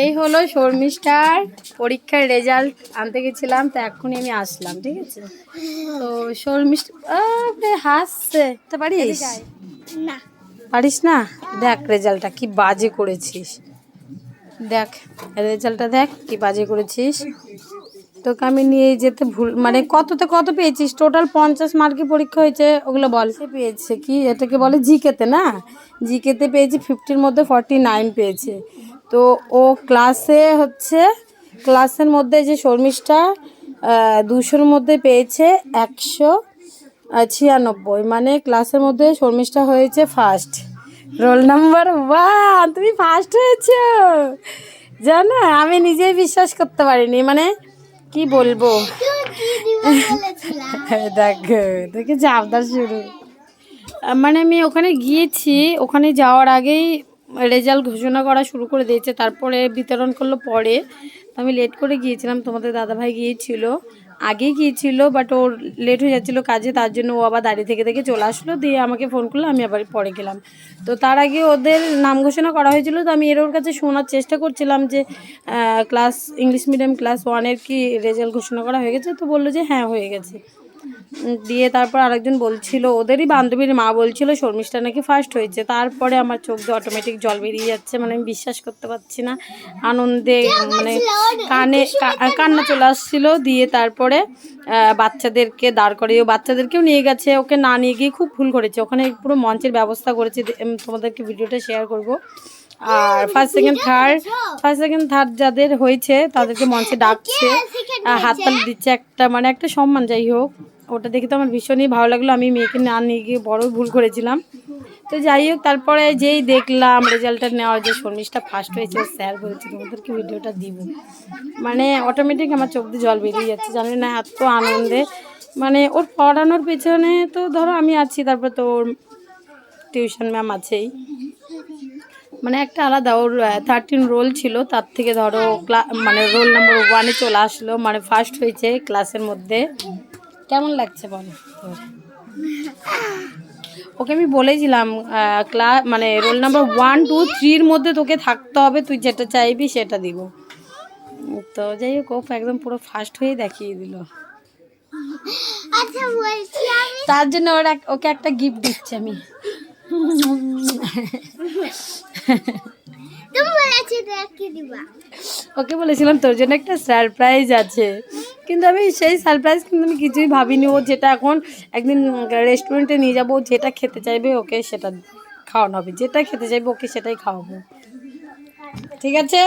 এই হলো শর্মিষ্ঠার পরীক্ষার রেজাল্ট আনতে গেছিলাম তো এখনই আমি আসলাম ঠিক আছে? তো শর্মিষ্ঠা হাসছে। তো পারিস? না। পারিস না? দেখ রেজাল্টটা কি বাজে করেছিস। দেখ রেজাল্টটা দেখ কি বাজে করেছিস। তোকে আমি নিয়ে যেতে ভুল মানে কততে কত পেয়েছিস? টোটাল পঞ্চাশ মার্কের পরীক্ষা হয়েছে ওগুলো বল। পেয়েছে কি? এটাকে বলে জিকেতে না? জিকেতে পেয়েছি ফিফটির মধ্যে ফর্টি নাইন পেয়েছে। তো ও ক্লাসে হচ্ছে ক্লাসের মধ্যে যে শর্মিষ্ঠা দুশোর মধ্যে পেয়েছে একশো ছিয়ানব্বই। মানে ক্লাসের মধ্যে শর্মিষ্ঠা হয়েছে ফার্স্ট রোল নাম্বার ওয়ান তুমি ফার্স্ট হয়েছো। জানো, আমি নিজেই বিশ্বাস করতে পারিনি মানে কি বলব? দেখ দেখে আবদার শুরু। মানে আমি ওখানে গিয়েছি, ওখানে যাওয়ার আগেই রেজাল্ট ঘোষণা করা শুরু করে দিয়েছে, তারপরে বিতরণ করল পরে। আমি লেট করে গিয়েছিলাম, তোমাদের দাদাভাই গিয়েছিল। আগে গিয়েছিল বাট ওর লেট হয়ে যাচ্ছিল কাজে, তার জন্য ও আবার দাঁড়িয়ে থেকে থেকে চলে আসলো, দিয়ে আমাকে ফোন করল, আমি আবার পরে গেলাম। তো তার আগে ওদের নাম ঘোষণা করা হয়েছিল, তো আমি এর ওর কাছে শোনার চেষ্টা করছিলাম যে ক্লাস ইংলিশ মিডিয়াম ক্লাস ওয়ানের কি রেজাল্ট ঘোষণা করা হয়ে গেছে, তো বলল যে হ্যাঁ হয়ে গেছে। দিয়ে তারপর আরেকজন বলছিল ওদেরই বান্ধবীর মা বলছিল শর্মিষ্ঠা নাকি ফার্স্ট হয়েছে। তারপরে আমার চোখ দিয়ে অটোমেটিক জল বেরিয়ে যাচ্ছে মানে আমি বিশ্বাস করতে পারছি না। আনন্দে মানে কানে কান্না চলে আসছিল দিয়ে তারপরে বাচ্চাদেরকে দাঁড় করিয়ে বাচ্চাদেরকেও নিয়ে গেছে ওকে না নিয়ে গিয়ে খুব ভুল করেছে। ওখানে পুরো মঞ্চের ব্যবস্থা করেছে তোমাদেরকে ভিডিওটা শেয়ার করব। আর first second third first second third যাদের হয়েছে তাদেরকে মঞ্চে ডাকছে হাততালি দিচ্ছে একটা মানে একটা সম্মান যাই হোক। ওটা দেখে তো আমার ভীষণই ভালো লাগল। আমি মেয়েকে না নিয়ে গিয়ে বড় ভুল করেছিলাম। তো যাই হোক, তারপরে যেই দেখলাম রেজাল্টটা নেওয়ার যে শর্মিষ্ঠা ফার্স্ট হয়েছে স্যার বলছে, তোমাদেরকে ভিডিওটা দিব। মানে অটোমেটিক আমার চোখ দিয়ে জল বেরিয়ে যাচ্ছে। জানি না, এত আনন্দে। মানে ওর পড়ানোর পেছনে তো ধরো আমি আছি, তারপর তো ওর টিউশন ম্যাম আছেই। মানে একটা আলাদা, ওর থার্টিন রোল ছিল। তার থেকে ধরো ক্লা মানে রোল নাম্বার ওয়ানে চলে আসলো। মানে ফার্স্ট হয়েছে ক্লাসের মধ্যে। কেমন লাগছে বল? তোর? ওকে আমি বলেছিলাম ক্লাস মানে রোল নাম্বার ওয়ান টু থ্রির মধ্যে তোকে থাকতে হবে তুই যেটা চাইবি সেটা দিব। তো যাই হোক ও একদম পুরো ফার্স্ট হয়ে দেখিয়ে দিল। আচ্ছা তার জন্য ওরা ওকে একটা গিফট দিচ্ছি আমি। ওকে বলেছিলাম তোর জন্য একটা সারপ্রাইজ আছে। কিন্তু আমি সেই সারপ্রাইজ কিন্তু আমি কিছুই ভাবিনি। ও যেটা এখন একদিন রেস্টুরেন্টে নিয়ে যাব যেটা খেতে চাইবে ওকে সেটা খাওয়ানো হবে। যেটা খেতে চাইবে ওকে সেটাই খাওয়াবো। ঠিক আছে?